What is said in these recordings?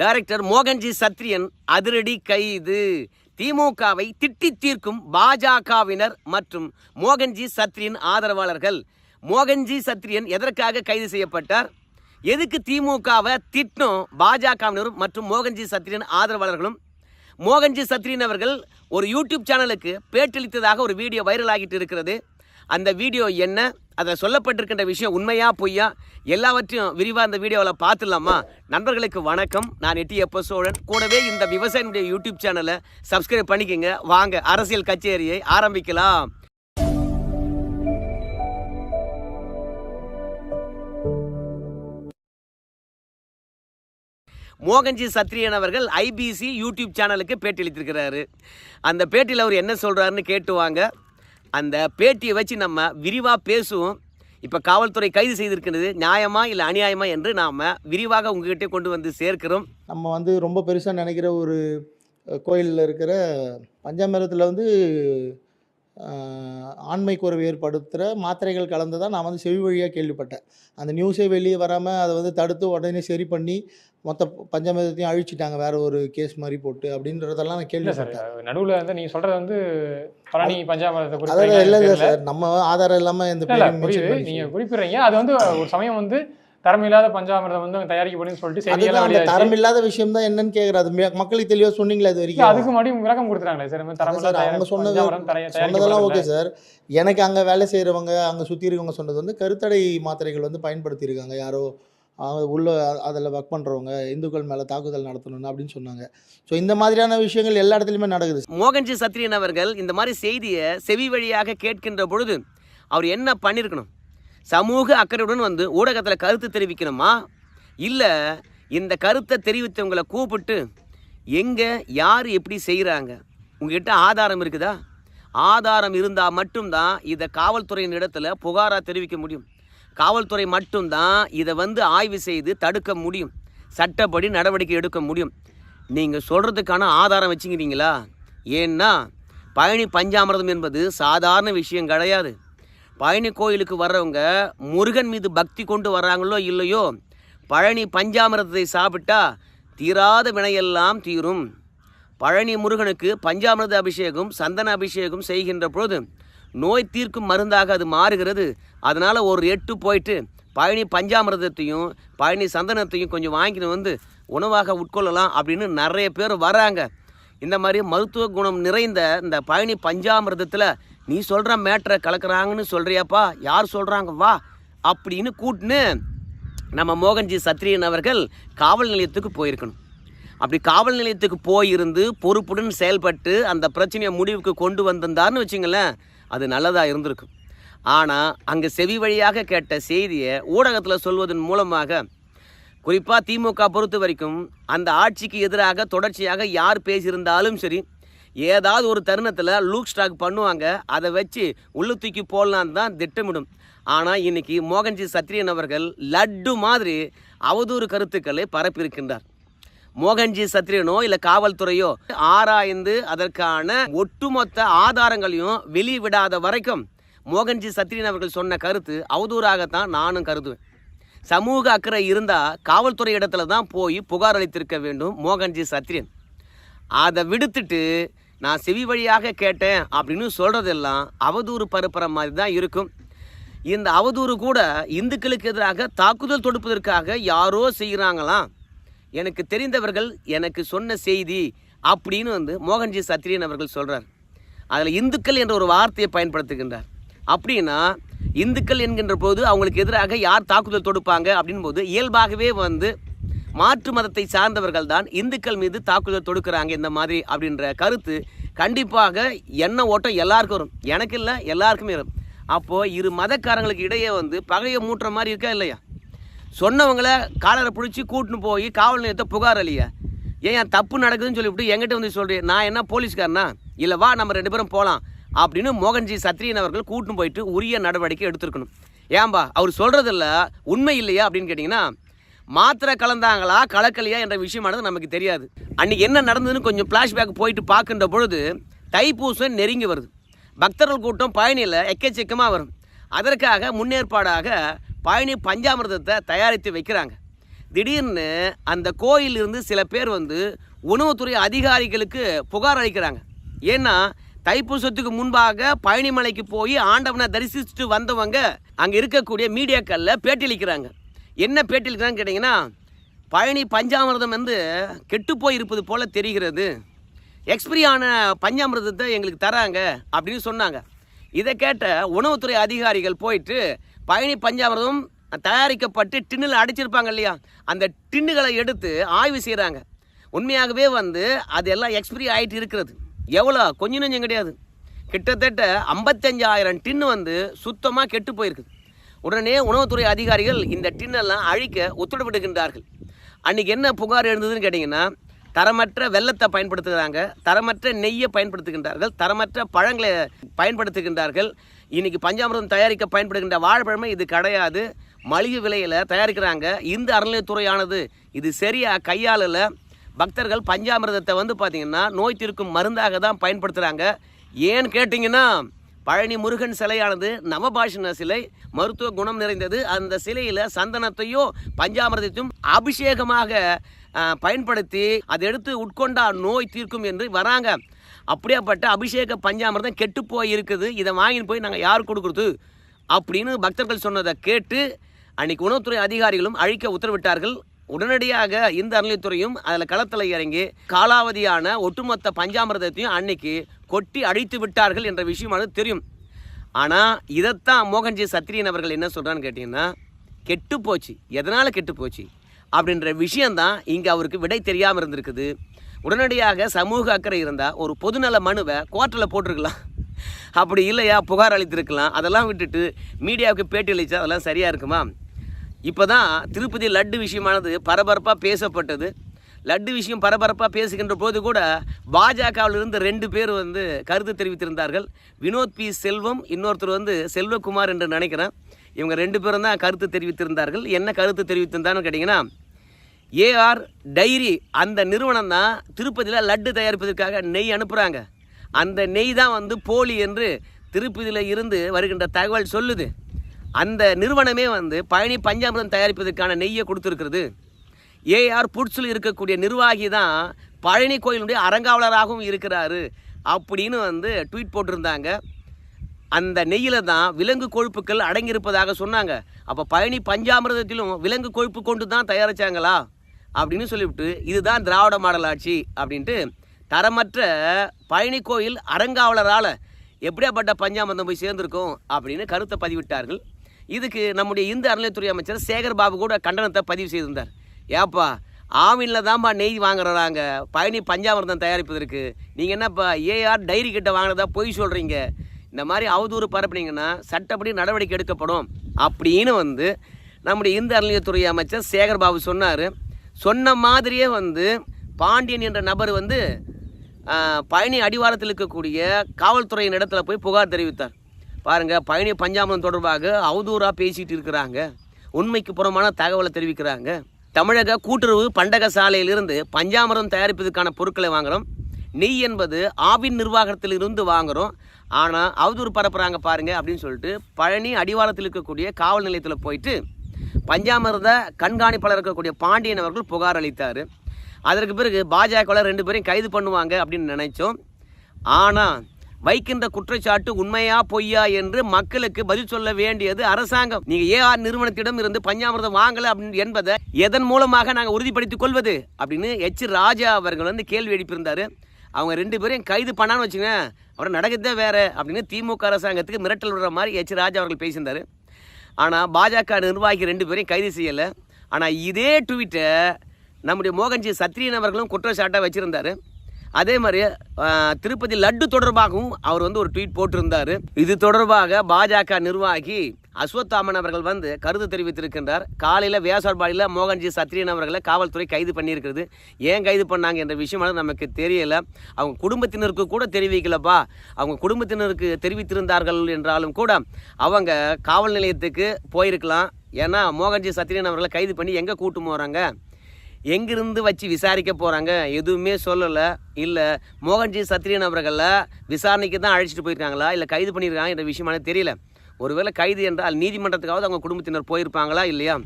Director Mohan G Sathriyan அதிரடி கைது. திமுகவை திட்டி தீர்க்கும் பாஜகவினர் மற்றும் மோகன்ஜி சத்ரியன் ஆதரவாளர்கள். மோகன்ஜி சத்ரியன் எதற்காக கைது செய்யப்பட்டார்? எதுக்கு திமுகவை திட்டம் பாஜகவினரும் மற்றும் மோகன்ஜி சத்ரியன் ஆதரவாளர்களும்? மோகன்ஜி சத்ரியன் அவர்கள் ஒரு யூடியூப் சேனலுக்கு பேட்டளித்ததாக ஒரு வீடியோ வைரல் ஆகிட்டு இருக்கிறது. அந்த வீடியோ என்ன அதில் சொல்லப்பட்டிருக்கின்ற விஷயம் உண்மையா பொய்யா எல்லாவற்றையும் விரிவாக இந்த வீடியோவில் பார்த்துடலாமா? நண்பர்களுக்கு வணக்கம். நான் எட்டி எப்ப சோழன். கூடவே இந்த விவசாயினுடைய யூடியூப் சேனலை சப்ஸ்கிரைப் பண்ணிக்கங்க. வாங்க அரசியல் கச்சேரியை ஆரம்பிக்கலாம். மோகன்ஜி சத்ரியன் அவர்கள் ஐபிசி யூடியூப் சேனலுக்கு பேட்டி அளித்திருக்கிறாரு அந்த பேட்டியில் அவர் என்ன சொல்கிறாருன்னு கேட்டு வாங்க. அந்த பேட்டியை வச்சு நம்ம விரிவாக பேசுவோம். இப்போ காவல்துறை கைது செய்திருக்கிறது நியாயமா இல்லை அநியாயமா என்று நாம் விரிவாக உங்ககிட்ட கொண்டு வந்து சேர்க்கிறோம். நம்ம வந்து ரொம்ப பெருசாக நினைக்கிற ஒரு கோயிலில் இருக்கிற பஞ்சாமிரத்தில் வந்து ஆண்மை குறைவு ஏற்படுத்துகிற மாத்திரைகள் கலந்து தான் நான் வந்து செவி வழியாக கேள்விப்பட்டேன். அந்த நியூஸே வெளியே வராமல் அதை வந்து தடுத்து உடனே சரி பண்ணி மொத்த பஞ்சாமிரத்தையும் அழிச்சிட்டாங்க. வேற ஒரு கேஸ் மாதிரி போட்டு அப்படின்றதெல்லாம் நான் கேள்விப்பட்டேன். நடுவுல வந்து நீங்க சொல்றது வந்து பழனி குறிப்பிடுறீங்க இல்லை. சார் நம்ம ஆதாரம் இல்லாமல் இந்த இல்ல, இல்ல, பேரையும் mention புரியுது. பண்ணி நீங்க குறிப்பிடுறீங்க. அது வந்து ஒரு சமயம் வந்து தரமில்லாத பஞ்சாமிரதம் வந்து அவங்க தயாரிக்கப்படுன்னு சொல்லிட்டு செய்தியெல்லாம் வெளியாச்சு. தரம் இல்லாத விஷயம் தான் என்னன்னு ம- மக்களுக்கு தெளிவாக சொன்னீங்களா இது வரைக்கும். அதுக்கு மறுபடியும் விளக்கம் கொடுத்துறாங்களே சார் தரமில்லாத சார், அவங்க சொன்னது- சொன்னதெல்லாம் ஓகே. சார். எனக்கு அங்கே வேலை செய்கிறவங்க அங்கே சுற்றி இருக்கவங்க சொன்னது வந்து கருத்தடை மாத்திரைகள் வந்து பயன்படுத்தியிருக்காங்க. யாரோ அவங்க உள்ள அதில் ஒர்க் பண்ணுறவங்க இந்துக்கள் மேலே தாக்குதல் நடத்தணும்னு அப்படின்னு சொன்னாங்க. ஸோ இந்த மாதிரியான விஷயங்கள் எல்லா இடத்துலையுமே நடக்குது. மோகன்ஜி சத்ரியன் அவர்கள் இந்த மாதிரி செய்தியை செவி வழியாக கேட்கின்ற பொழுது அவர் என்ன பண்ணியிருக்கணும் சமூக அக்கறையுடன் வந்து ஊடகத்தில் கருத்து தெரிவிக்கணுமா? இல்லை இந்த கருத்தை தெரிவித்தவங்களை கூப்பிட்டு எங்கே யார் எப்படி செய்கிறாங்க உங்ககிட்ட ஆதாரம் இருக்குதா? ஆதாரம் இருந்தால் மட்டும்தான் இதை காவல்துறையின் இடத்துல புகாராக தெரிவிக்க முடியும். காவல்துறை மட்டும்தான் இதை வந்து ஆய்வு செய்து தடுக்க முடியும். சட்டப்படி நடவடிக்கை எடுக்க முடியும். நீங்கள் சொல்கிறதுக்கான ஆதாரம் வச்சுக்கிறீங்களா? ஏன்னா பழனி பஞ்சாமிர்தம் என்பது சாதாரண விஷயம் கிடையாது. பழனி கோயிலுக்கு வர்றவங்க முருகன் மீது பக்தி கொண்டு வர்றாங்களோ இல்லையோ பழனி பஞ்சாமிர்தத்தை சாப்பிட்டா தீராத வினையெல்லாம் தீரும். பழனி முருகனுக்கு பஞ்சாமிர்த அபிஷேகம் சந்தன அபிஷேகம் செய்கின்ற பொழுது நோய் தீர்க்கும் மருந்தாக அது மாறுகிறது. அதனால் ஒரு எட்டு போயிட்டு பழனி பஞ்சாமிர்தத்தையும் பழனி சந்தனத்தையும் கொஞ்சம் வாங்கிட்டு வந்து உணவாக உட்கொள்ளலாம் அப்படின்னு நிறைய பேர் வராங்க இந்த மாதிரி மருத்துவ குணம் நிறைந்த இந்த பழனி பஞ்சாமிர்தத்தில் நீ சொல்கிற மேட்ரை கலக்குறாங்கன்னு சொல்கிறியாப்பா யார் சொல்கிறாங்க வா அப்படின்னு கூட்டின்னு நம்ம மோகன்ஜி சத்ரியன் அவர்கள் காவல் நிலையத்துக்கு போயிருக்கணும். அப்படி காவல் நிலையத்துக்கு போயிருந்து பொறுப்புடன் செயல்பட்டு அந்த பிரச்சனையை முடிவுக்கு கொண்டு வந்திருந்தார்னு வச்சுங்களேன் அது நல்லதாக இருந்திருக்கும் ஆனால் அங்கே செவி வழியாக கேட்ட செய்தியை ஊடகத்தில் சொல்வதன் மூலமாக குறிப்பாக திமுக பொறுத்த வரைக்கும் அந்த ஆட்சிக்கு எதிராக தொடர்ச்சியாக யார் பேசியிருந்தாலும் சரி ஏதாவது ஒரு தருணத்தில் லூக் ஸ்டாக் பண்ணுவாங்க அதை வச்சு உள்ள தூக்கி போடலான்னு தான் திட்டமிடும். ஆனால் இன்னைக்கு மோகன்ஜி சத்ரியன் அவர்கள் லட்டு மாதிரி அவதூறு கருத்துக்களை பரப்பியிருக்கின்றார். மோகன்ஜி சத்ரியனோ இல்லை காவல்துறையோ ஆராய்ந்து அதற்கான ஒட்டுமொத்த ஆதாரங்களையும் வெளிவிடாத வரைக்கும் மோகன்ஜி சத்ரியன் அவர்கள் சொன்ன கருத்து அவதூறாகத்தான் நானும் கருதுவேன். சமூக அக்கறை இருந்தால் காவல்துறை இடத்துல தான் போய் புகார் அளித்திருக்க வேண்டும் மோகன்ஜி சத்ரியன். அதை விடுத்துட்டு நான் செவி வழியாக கேட்டேன் அப்படின்னு சொல்கிறதெல்லாம் அவதூறு பரப்புற மாதிரி தான் இருக்கும். இந்த அவதூறு கூட இந்துக்களுக்கு எதிராக தாக்குதல் தொடுப்பதற்காக யாரோ செய்கிறாங்களாம் எனக்கு தெரிந்தவர்கள் எனக்கு சொன்ன செய்தி அப்படின்னு வந்து மோகன்ஜி சத்ரியன் அவர்கள் சொல்கிறார் அதில் இந்துக்கள் என்ற ஒரு வார்த்தையை பயன்படுத்துகின்றார். அப்படின்னா இந்துக்கள் என்கின்ற போது அவங்களுக்கு எதிராக யார் தாக்குதல் தொடுப்பாங்க அப்படின் போது இயல்பாகவே வந்து மாற்று மதத்தை சார்ந்தவர்கள் தான் இந்துக்கள் மீது தாக்குதல் தொடுக்கிறாங்க இந்த மாதிரி அப்படின்ற கருத்து கண்டிப்பாக எண்ண ஓட்டம் எல்லாருக்கும் வரும். எனக்கு இல்லை எல்லாருக்குமே வரும். அப்போது இரு மதக்காரங்களுக்கு இடையே வந்து பகையை மூட்டுற மாதிரி இருக்கா இல்லையா? சொன்னவங்களை காலரை பிடிச்சி கூட்டின்னு போய் காவல் நிலையத்தை புகார் அழிய ஏன் தப்பு நடக்குதுன்னு சொல்லிவிட்டு எங்கிட்ட வந்து சொல்கிறேன் நான் என்ன போலீஸ்காரனா? இல்லை வா நம்ம ரெண்டு பேரும் போகலாம் அப்படின்னு மோகன்ஜி சத்ரியன் அவர்கள் கூட்டின்னு போயிட்டு உரிய நடவடிக்கை எடுத்திருக்கணும். ஏன்பா அவர் சொல்கிறதில்ல உண்மை இல்லையா அப்படின்னு கேட்டிங்கன்னா மாத்திரை கலந்தாங்களா கலக்கலையா என்ற விஷயமானது நமக்கு தெரியாது. அன்னைக்கு என்ன நடந்ததுன்னு கொஞ்சம் ஃப்ளாஷ்பேக் போயிட்டு பார்க்கின்ற பொழுது தைப்பூசம் நெருங்கி வருது. பக்தர்கள் கூட்டம் பழனியில் எக்கச்சக்கமாக வரும். அதற்காக முன்னேற்பாடாக பழனி பஞ்சாமிர்தத்தை தயாரித்து வைக்கிறாங்க. திடீர்னு அந்த கோயிலிருந்து சில பேர் வந்து உணவுத்துறை அதிகாரிகளுக்கு புகார் அளிக்கிறாங்க. ஏன்னா தைப்பூசத்துக்கு முன்பாக பழனிமலைக்கு போய் ஆண்டவனை தரிசிச்சுட்டு வந்தவங்க அங்கே இருக்கக்கூடிய மீடியாக்களில் பேட்டியளிக்கிறாங்க என்ன பேட்டியளிக்கிறாங்கன்னு கேட்டிங்கன்னா பழனி பஞ்சாமிர்தம் வந்து கெட்டு போய் இருப்பது போல தெரிகிறது. எக்ஸ்பிரி ஆன பஞ்சாமிர்தத்தை எங்களுக்கு தராங்க அப்படின்னு சொன்னாங்க. இதை கேட்ட உணவுத்துறை அதிகாரிகள் போயிட்டு பழனி பஞ்சாமிர்தம் தயாரிக்கப்பட்டு டின்னில் அடைச்சிருப்பாங்க இல்லையா? அந்த டின்னுகளை எடுத்து ஆய்வு செய்கிறாங்க உண்மையாகவே வந்து அது எல்லாம் எக்ஸ்பிரி ஆகிட்டு இருக்கிறது. எவ்வளோ? கொஞ்சம் நஞ்சம் கிடையாது. கிட்டத்தட்ட ஐம்பத்தஞ்சாயிரம் டின்னு வந்து சுத்தமாக கெட்டு போயிருக்குது உடனே உணவுத்துறை அதிகாரிகள் இந்த டின்னெல்லாம் அழிக்க உத்தரவிடுகின்றார்கள். அன்றைக்கி என்ன புகார் எழுந்ததுன்னு கேட்டிங்கன்னா தரமற்ற வெள்ளத்தை பயன்படுத்துகிறாங்க தரமற்ற நெய்யை பயன்படுத்துகின்றார்கள் தரமற்ற பழங்களை பயன்படுத்துகின்றார்கள். இன்றைக்கி பஞ்சாமிரதம் தயாரிக்க பயன்படுகின்ற வாழைப்பழமை இது கிடையாது. மளிகை விலையில் தயாரிக்கிறாங்க. இந்த அறநிலையத்துறையானது இது சரியாக கையாளல. பக்தர்கள் பஞ்சாமிர்தத்தை வந்து பார்த்திங்கன்னா நோய் தீர்க்கும் மருந்தாக தான் பயன்படுத்துகிறாங்க ஏன்னு கேட்டிங்கன்னா பழனி முருகன் சிலையானது நவபாஷண சிலை. மருத்துவ குணம் நிறைந்தது. அந்த சிலையில் சந்தனத்தையும் பஞ்சாமிர்தத்தையும் அபிஷேகமாக பயன்படுத்தி அதை எடுத்து உட்கொண்டா நோய் தீர்க்கும் என்று வராங்க. அப்படியாப்பட்ட அபிஷேக பஞ்சாமிர்தம் கெட்டு போய் இருக்குது இதை வாங்கின்னு போய் நாங்கள் யார் கொடுக்குறது? அப்படின்னு பக்தர்கள் சொன்னதை கேட்டு அன்னைக்கு உணவுத்துறை அதிகாரிகளும் அழிக்க உத்தரவிட்டார்கள். உடனடியாக இந்த அறநிலைத்துறையும் அதில் களத்தில் இறங்கி காலாவதியான ஒட்டுமொத்த பஞ்சாமிரதத்தையும் அன்னைக்கு கொட்டி அழித்து விட்டார்கள் என்ற விஷயமானது தெரியும். ஆனால் இதைத்தான் மோகன்ஜி சத்திரியன் அவர்கள் என்ன சொல்கிறான்னு கேட்டிங்கன்னா கெட்டு போச்சு. எதனால் கெட்டு போச்சு? அப்படின்ற விஷயந்தான் இங்கே அவருக்கு விடை தெரியாமல் இருந்திருக்குது. உடனடியாக சமூக அக்கறை இருந்தால் ஒரு பொதுநல மனுவை கோர்ட்டில் போட்டிருக்கலாம். அப்படி இல்லையா? புகார் அளித்திருக்கலாம். அதெல்லாம் விட்டுட்டு மீடியாவுக்கு பேட்டி அளித்தா அதெல்லாம் சரியாக இருக்குமா? இப்போ தான் திருப்பதி லட்டு விஷயமானது பரபரப்பாக பேசப்பட்டது. லட்டு விஷயம் பரபரப்பாக பேசுகின்ற போது கூட பாஜகவிலிருந்து ரெண்டு பேர் வந்து கருத்து தெரிவித்திருந்தார்கள். வினோத் பி. செல்வம் இன்னொருத்தர் வந்து செல்வகுமார் என்று நினைக்கிறேன். இவங்க ரெண்டு பேரும் தான் கருத்து தெரிவித்திருந்தார்கள். என்ன கருத்து தெரிவித்திருந்தான்னு கேட்டிங்கன்னா ஏஆர் டைரி அந்த நிறுவனம் தான் திருப்பதியில் லட்டு தயாரிப்பதற்காக நெய் அனுப்புகிறாங்க அந்த நெய் தான் வந்து போலி என்று திருப்பதியில் இருந்து வருகின்ற தகவல் சொல்லுது. அந்த நிறுவனமே வந்து பழனி பஞ்சாமிர்தம் தயாரிப்பதற்கான நெய்யை கொடுத்துருக்கிறது. ஏஆர் புட்ஸில் இருக்கக்கூடிய நிர்வாகி தான் பழனி கோயிலுடைய அறங்காவலராகவும் இருக்கிறாரு அப்படின்னு வந்து ட்வீட் போட்டிருந்தாங்க. அந்த நெய்யில் தான் விலங்கு கொழுப்புக்கள் அடங்கியிருப்பதாக சொன்னாங்க. அப்போ பழனி பஞ்சாமிர்தத்திலும் விலங்கு கொழுப்பு கொண்டு தான் தயாரிச்சாங்களா? அப்படின்னு சொல்லிவிட்டு இதுதான் திராவிட மாடல் ஆட்சி அப்படின்ட்டு தரமற்ற பழனி கோயில் அறங்காவலரால் எப்படியாப்பட்ட பஞ்சாமிர்தம் போய் சேர்ந்திருக்கும் அப்படின்னு கருத்தை பதிவிட்டார்கள். இதுக்கு நம்முடைய இந்து அறநிலையத்துறை அமைச்சர் சேகர் பாபு கூட கண்டனத்தை பதிவு செய்திருந்தார். ஏப்பா ஆவினில் தான்ப்பா நெய் வாங்குறாங்க பழனி பஞ்சாமிர்தம் தயாரிப்பதற்கு. நீங்கள் என்னப்பா ஏஆர் டைரி கிட்ட வாங்கினதா பொய் சொல்கிறீங்க இந்த மாதிரி அவதூறு பரப்புனீங்கன்னா சட்டப்படி நடவடிக்கை எடுக்கப்படும். அப்படின்னு வந்து நம்முடைய இந்து அறநிலையத்துறை அமைச்சர் சேகர் பாபு சொன்னார். சொன்ன மாதிரியே வந்து பாண்டியன் என்ற நபர் வந்து பழனி அடிவாரத்தில் இருக்கக்கூடிய காவல்துறையின் இடத்துல போய் புகார் தெரிவித்தார். பாருங்கள் பழனி பஞ்சாமிரம் தொடர்பாக அவதூறாக பேசிகிட்டு இருக்கிறாங்க. உண்மைக்கு புறமான தகவலை தெரிவிக்கிறாங்க. தமிழக கூட்டுறவு பண்டக சாலையிலிருந்து பஞ்சாமரம் தயாரிப்பதற்கான பொருட்களை வாங்குறோம். நெய் என்பது ஆவின் நிர்வாகத்தில் இருந்து வாங்குகிறோம் ஆனால் அவதூறு பரப்புகிறாங்க பாருங்கள் அப்படின்னு சொல்லிட்டு பழனி அடிவாரத்தில் இருக்கக்கூடிய காவல் நிலையத்தில் போயிட்டு பஞ்சாமிர்த கண்காணிப்பாளர் இருக்கக்கூடிய பாண்டியன் அவர்கள் புகார் அளித்தார். அதற்கு பிறகு பாஜகவில் ரெண்டு பேரையும் கைது பண்ணுவாங்க அப்படின்னு நினைச்சோம். ஆனால் வைக்கின்ற குற்றச்சாட்டு உண்மையா பொய்யா என்று மக்களுக்கு பதில் சொல்ல வேண்டியது அரசாங்கம். நீங்க ஏஆர் நிறுவனத்திடம் இருந்து பஞ்சாமிரதம் வாங்கல அப்படின்னு என்பதை எதன் மூலமாக நாங்கள் உறுதிப்படுத்திக் கொள்வது அப்படின்னு எச். ராஜா அவர்கள் வந்து கேள்வி எழுப்பியிருந்தாரு. அவங்க ரெண்டு பேரையும் கைது பண்ணான்னு வச்சுங்க அப்புறம் நடக்கிறதே வேற அப்படின்னு திமுக அரசாங்கத்துக்கு மிரட்டல் விடுற மாதிரி எச். ராஜா அவர்கள் பேசியிருந்தார். ஆனால் பாஜக நிர்வாகி ரெண்டு பேரையும் கைது செய்யலை. ஆனால் இதே ட்வீட்டை நம்முடைய மோகன்ஜி சத்ரியன் அவர்களும் குற்றச்சாட்டாக வச்சுருந்தாரு. அதே மாதிரி திருப்பதி லட்டு தொடர்பாகவும் அவர் வந்து ஒரு ட்வீட் போட்டிருந்தார். இது தொடர்பாக பாஜக நிர்வாகி அஸ்வத்தாமன் அவர்கள் வந்து கருத்து தெரிவித்திருக்கின்றார். காலையில் வியாசார்பாடியில் மோகன்ஜி சத்ரியன் அவர்களை காவல்துறை கைது பண்ணியிருக்கிறது. ஏன் கைது பண்ணாங்க என்ற விஷயமானது நமக்கு தெரியல. அவங்க குடும்பத்தினருக்கு கூட தெரிவிக்கலப்பா. அவங்க குடும்பத்தினருக்கு தெரிவித்திருந்தார்கள் என்றாலும் கூட அவங்க காவல் நிலையத்துக்கு போயிருக்கலாம். ஏன்னா மோகன்ஜி சத்ரியன் அவர்களை கைது பண்ணி எங்கே கூட்டு போகிறாங்க எங்கிருந்து வச்சு விசாரிக்க போகிறாங்க எதுவுமே சொல்லலை. இல்லை மோகன்ஜி சத்ரியன் அவர்களை விசாரணைக்கு தான் அழைச்சிட்டு போயிருக்காங்களா? இல்லை கைது பண்ணியிருக்காங்க என்ற விஷயமான தெரியல. ஒருவேளை கைது என்றால் நீதிமன்றத்துக்காவது அவங்க குடும்பத்தினர் போயிருப்பாங்களா இல்லையா?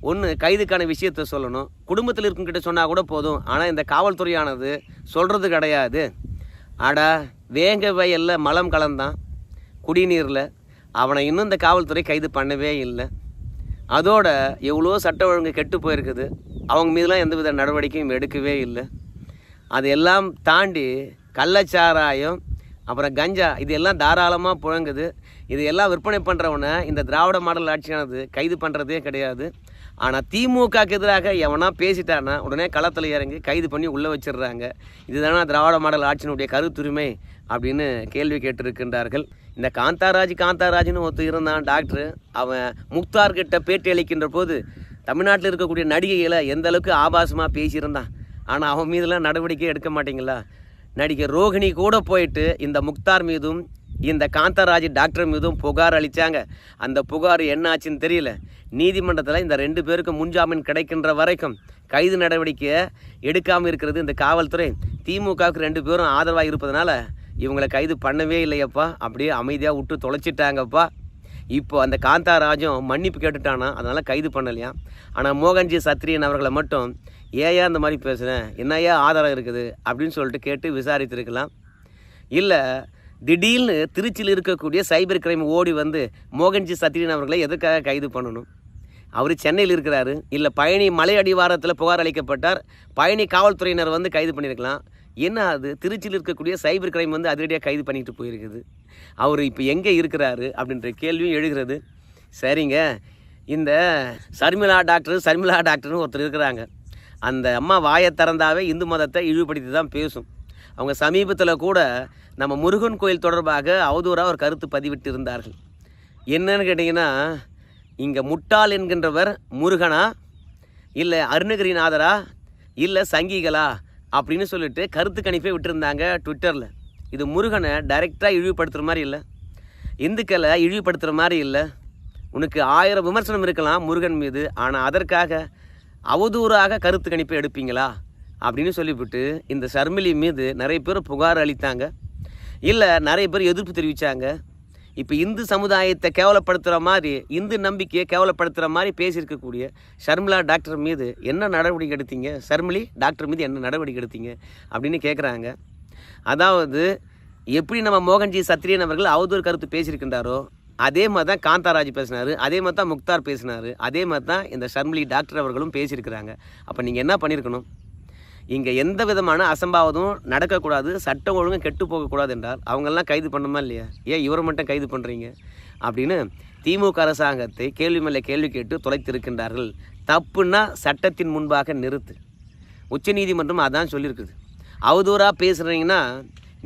ஒன்று கைதுக்கான விஷயத்த சொல்லணும். குடும்பத்தில் இருக்குங்கிட்ட சொன்னால் கூட போதும். ஆனால் இந்த காவல்துறையானது சொல்கிறது கிடையாது. ஆடா வேங்க வயலில் மலம் கலந்தான். குடிநீரில். அவனை இன்னும் இந்த காவல்துறை கைது பண்ணவே இல்லை. அதோட எவ்வளோ சட்ட ஒழுங்கு கெட்டு போயிருக்குது. அவங்க மீதெல்லாம் எந்தவித நடவடிக்கையும் எடுக்கவே இல்லை. அதையெல்லாம் தாண்டி கள்ளச்சாராயம் அப்புறம் கஞ்சா இது எல்லாம் தாராளமாக புழங்குது. இது எல்லாம் விற்பனை பண்ணுறவனை இந்த திராவிட மாடல் ஆட்சியானது கைது பண்ணுறதே கிடையாது. ஆனால் திமுகக்கு எதிராக எவனா பேசிட்டானா உடனே களத்தில் இறங்கி கைது பண்ணி உள்ளே வச்சிடுறாங்க. இதுதானா திராவிட மாடல் ஆட்சியினுடைய கருத்துரிமை அப்படின்னு கேள்வி கேட்டிருக்கின்றார்கள். இந்த காந்தாராஜ் காந்தாராஜ்னு ஒருத்தர் இருந்தான் டாக்டர். அவன் முக்தார்கிட்ட பேட்டி அளிக்கின்ற போது தமிழ்நாட்டில் இருக்கக்கூடிய நடிகைகளை எந்த அளவுக்கு ஆபாசமாக பேசியிருந்தான். ஆனால் அவன் மீதெல்லாம் நடவடிக்கை எடுக்க மாட்டிங்களா? நடிகை ரோகிணி கூட போயிட்டு இந்த முக்தார் மீதும் இந்த காந்தராஜ் டாக்டர் மீதும் புகார் அளித்தாங்க அந்த புகார் என்ன ஆச்சுன்னு தெரியல. நீதிமன்றத்தில் இந்த ரெண்டு பேருக்கு முன்ஜாமீன் கிடைக்கின்ற வரைக்கும் கைது நடவடிக்கையை எடுக்காமல் இருக்கிறது இந்த காவல்துறை. திமுகவுக்கு ரெண்டு பேரும் ஆதரவாக இருப்பதனால இவங்களை கைது பண்ணவே இல்லையப்பா. அப்படியே அமைதியாக விட்டு தொலைச்சிட்டாங்கப்பா. இப்போ அந்த காந்தாராஜும் மன்னிப்பு கேட்டுட்டானா? அதனால் கைது பண்ணலையா? ஆனால் மோகன்ஜி சத்ரியன் அவர்களை மட்டும் ஏயா இந்த மாதிரி பேசுகிறேன் என்னையா ஆதாரம் இருக்குது? அப்படின்னு சொல்லிட்டு கேட்டு விசாரித்திருக்கலாம். இல்லை திடீர்னு திருச்சியில் இருக்கக்கூடிய சைபர் கிரைம் ஓடி வந்து மோகன்ஜி சத்ரியன் அவர்களை எதுக்காக கைது பண்ணணும்? அவர் சென்னையில் இருக்கிறாரு. இல்லை பழனி மலை அடிவாரத்தில் புகார் அளிக்கப்பட்டார். பழனி காவல்துறையினர் வந்து கைது பண்ணியிருக்கலாம் என்ன அது? திருச்சியில் இருக்கக்கூடிய சைபர் கிரைம் வந்து அதிரடியாக கைது பண்ணிட்டு போயிருக்குது. அவர் இப்போ எங்கே இருக்கிறாரு அப்படின்ற கேள்வியும் எழுகிறது. சரிங்க. இந்த சர்மிளா டாக்டர் சர்மிளா டாக்டர்னு ஒருத்தர் இருக்கிறாங்க. அந்த அம்மா வாயை திறந்தாவே இந்து மதத்தை இழிவுபடுத்தி தான் பேசும். அவங்க சமீபத்தில் கூட நம்ம முருகன் கோயில் தொடர்பாக அவதூறாக ஒரு கருத்து பதிவிட்டு இருந்தார்கள் என்னன்னு கேட்டிங்கன்னா இங்கே முட்டாள் என்கின்றவர் முருகனா? இல்லை அருணகிரிநாதரா? இல்லை சங்கிகளா? அப்படின்னு சொல்லிட்டு கருத்து கணிப்பை விட்டுருந்தாங்க ட்விட்டரில் இது முருகனை டைரெக்டாக இழிவுபடுத்துகிற மாதிரி இல்லை. இந்துக்களை இழிவுபடுத்துகிற மாதிரி இல்லை. உனக்கு ஆயிரம் விமர்சனம் இருக்கலாம் முருகன் மீது. ஆனால் அதற்காக அவதூறாக கருத்து கணிப்பை எடுப்பீங்களா? அப்படின்னு சொல்லிவிட்டு இந்த சர்மிலி மீது நிறைய பேர் புகார் அளித்தாங்க. இல்லை நிறைய பேர் எதிர்ப்பு தெரிவித்தாங்க இப்போ இந்து சமுதாயத்தை கேவலப்படுத்துகிற மாதிரி இந்து நம்பிக்கையை கேவலப்படுத்துகிற மாதிரி பேசியிருக்கக்கூடிய ஷர்மிளா டாக்டர் மீது என்ன நடவடிக்கை எடுத்தீங்க? ஷர்மிளி டாக்டர் மீது என்ன நடவடிக்கை எடுத்தீங்க? அப்படின்னு கேட்குறாங்க அதாவது எப்படி நம்ம மோகன்ஜி சத்ரியன் அவர்கள் அவதூறு கருத்து பேசியிருக்கின்றாரோ அதே மாதிரி தான் காந்தாராஜ் பேசினார் அதே மாதிரி தான் முக்தார் பேசினார் அதே மாதிரி தான் இந்த ஷர்மிளி டாக்டர் அவர்களும் பேசியிருக்கிறாங்க. அப்போ நீங்கள் என்ன பண்ணியிருக்கணும்? இங்கே எந்த விதமான அசம்பாவதும் நடக்கக்கூடாது சட்டம் ஒழுங்கு கெட்டு போகக்கூடாது என்றால் அவங்கெல்லாம் கைது பண்ணுமா இல்லையா? ஏன் இவரை மட்டும் கைது பண்ணுறீங்க அப்படின்னு திமுக அரசாங்கத்தை கேள்வி மேலே கேள்வி கேட்டு தொலைத்திருக்கின்றார்கள். தப்புன்னா சட்டத்தின் முன்பாக நிறுத்து. உச்சநீதிமன்றம் அதான் சொல்லியிருக்குது. அவதூறாக பேசுகிறீங்கன்னா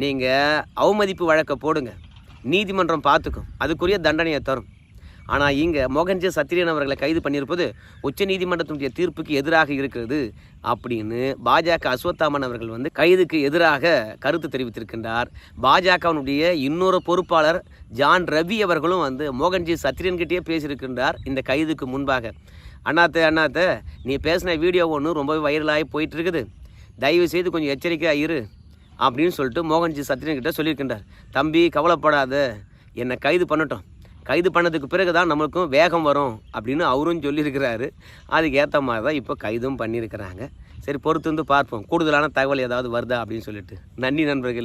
நீங்கள் அவமதிப்பு வழக்கை போடுங்க. நீதிமன்றம் பார்த்துக்கும். அதுக்குரிய தண்டனையை தரும். ஆனால் இங்கே மோகன்ஜி சத்திரியன் அவர்களை கைது பண்ணியிருப்பது உச்சநீதிமன்றத்தினுடைய தீர்ப்புக்கு எதிராக இருக்கிறது அப்படின்னு பாஜக அஸ்வத்தாமன் அவர்கள் வந்து கைதுக்கு எதிராக கருத்து தெரிவித்திருக்கின்றார். பாஜகவினுடைய இன்னொரு பொறுப்பாளர் ஜான் ரவி அவர்களும் வந்து மோகன்ஜி சத்திரியன்கிட்டயே பேசியிருக்கின்றார் இந்த கைதுக்கு முன்பாக. அண்ணாத்த அண்ணாத்த நீ பேசின வீடியோ ஒன்று ரொம்பவே வைரலாகி போயிட்டு இருக்குது தயவு செய்து கொஞ்சம் எச்சரிக்கையாக இரு அப்படின்னு சொல்லிட்டு மோகன்ஜி சத்ரியன் கிட்டே சொல்லியிருக்கின்றார். தம்பி கவலைப்படாத. என்னை கைது பண்ணட்டும். கைது பண்ணதுக்கு பிறகு தான் நம்மளுக்கும் வேகம் வரும் அப்படின்னு அவரும் சொல்லியிருக்கிறாரு. அதுக்கு ஏற்ற மாதிரி தான் இப்போ கைதும் பண்ணியிருக்கிறாங்க. சரி பொறுத்து வந்து பார்ப்போம். கூடுதலான தகவல் ஏதாவது வருதா அப்படின்னு சொல்லிட்டு. நன்றி நண்பர்களே.